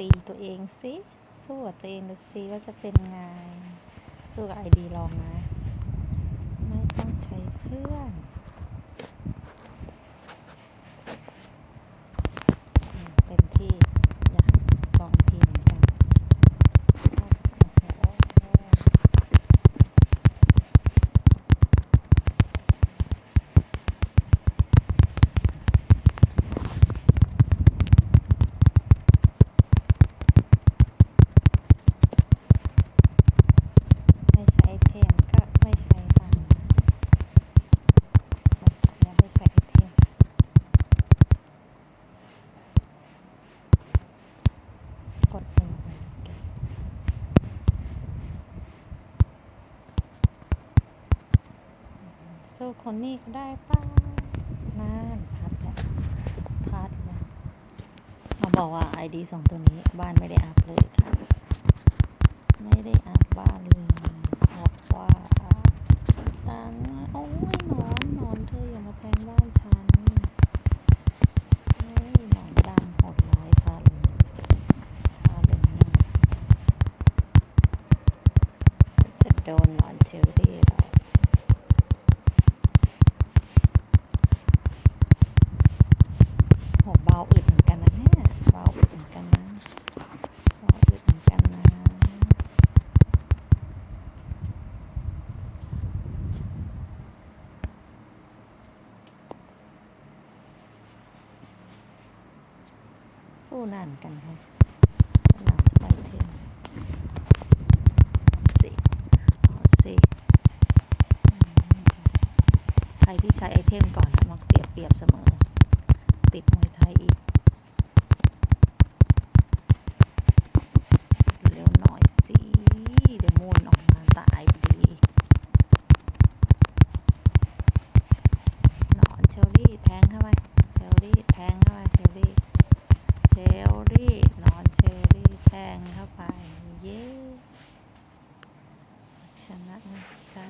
ตีตัวเองสิสู้กับตัวเองดูสิว่าจะเป็นไง สู้กับไอดีลองนะไม่ต้องใช้เพื่อนอืมเต็มที่อยากลองทีเหมือนกันน่าจะโอ้โห ไม่ใช้ไอเทมก็ไม่ใช้ตังค์ยังไม่ใช้ไอเทมกดปุ่มเก็บ สู้คนนี้ก็ได้ป้านานพัดแหล้วพัดแล้วมาบอกว่าไอดีสองตัวนี้บ้านไม่ได้อัพเลยค่ะ ไม่ได้อัพบ้านเลยบอกว่าตังโอ้ยนอนนอนเธออย่ามาแทงบ้านฉันเฮ้ยหนอนดำโหดร้ายพาลงพาลงนี่จะโดนหนอนเชอรี่เราโห เบาอึดเหมือนกันนะเนี่ยเบาอึดเหมือนกันนะเบาอึดเหมือนกันนะ สู้นานกันค่ะหลังไปเทียงสิเอาสิอืมใครที่ใช้ไอเทมก่อนนะมักเสียเปรียบเสมอ ติดมวยไทยอีก เร็วหน่อยสิ เดี๋ยวมูนออกมาตายดีหนอนเชลลี่แทงเข้าไปเชลลี่แทงเข้าไปเชลลี่เชลลี่หนอนเชลลี่แทงเข้าไป เย้ชนะนะจ๊ะ